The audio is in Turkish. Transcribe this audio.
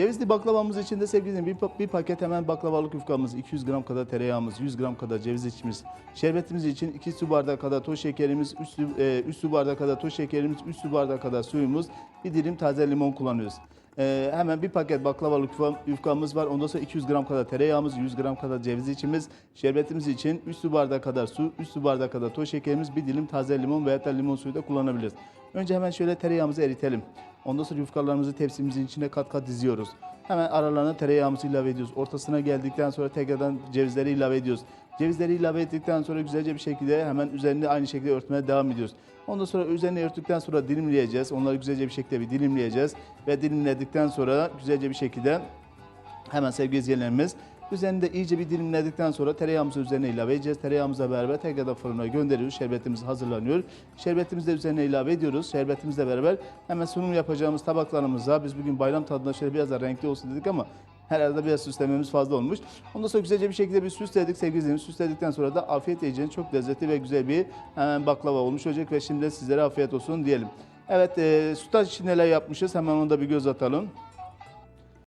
Cevizli baklavamız için de sevgili bir, bir paket hemen baklavalık yufkamız, 200 gram kadar tereyağımız, 100 gram kadar ceviz içimiz, şerbetimiz için 2 su bardağı kadar toz şekerimiz, 3 su, e, üç su bardağı kadar toz şekerimiz, 3 su bardağı kadar suyumuz, bir dilim taze limon kullanıyoruz. E, hemen bir paket baklavalık yufka- yufkamız var. Ondan sonra 200 gram kadar tereyağımız, 100 gram kadar ceviz içimiz, şerbetimiz için 3 su bardağı kadar su, 3 su bardağı kadar toz şekerimiz, bir dilim taze limon veya da limon suyu da kullanabiliriz. Önce hemen şöyle tereyağımızı eritelim. Ondan sonra yufkalarımızı tepsimizin içine kat kat diziyoruz. Hemen aralarına tereyağımızı ilave ediyoruz. Ortasına geldikten sonra tekrardan cevizleri ilave ediyoruz. Cevizleri ilave ettikten sonra güzelce bir şekilde hemen üzerine aynı şekilde örtmeye devam ediyoruz. Ondan sonra üzerine örttükten sonra dilimleyeceğiz. Onları güzelce bir şekilde bir dilimleyeceğiz. Ve dilimledikten sonra güzelce bir şekilde hemen sevgili izleyenlerimiz üzerinde iyice bir dilimledikten sonra tereyağımızı üzerine ilave edeceğiz. Tereyağımızla beraber tekrardan fırına gönderiyoruz. Şerbetimiz hazırlanıyor. Şerbetimizi de üzerine ilave ediyoruz. Şerbetimizle beraber hemen sunum yapacağımız tabaklarımıza biz bugün bayram tadında şöyle biraz da renkli olsun dedik ama herhalde biraz süslememiz fazla olmuş. Ondan sonra güzelce bir şekilde bir süsledik sevgili izleyenlerimiz. Süsledikten sonra da afiyet yiyeceğiniz çok lezzetli ve güzel bir hemen baklava olmuş olacak ve şimdi sizlere afiyet olsun diyelim. Evet, e, sütaç için neler yapmışız hemen onu da bir göz atalım.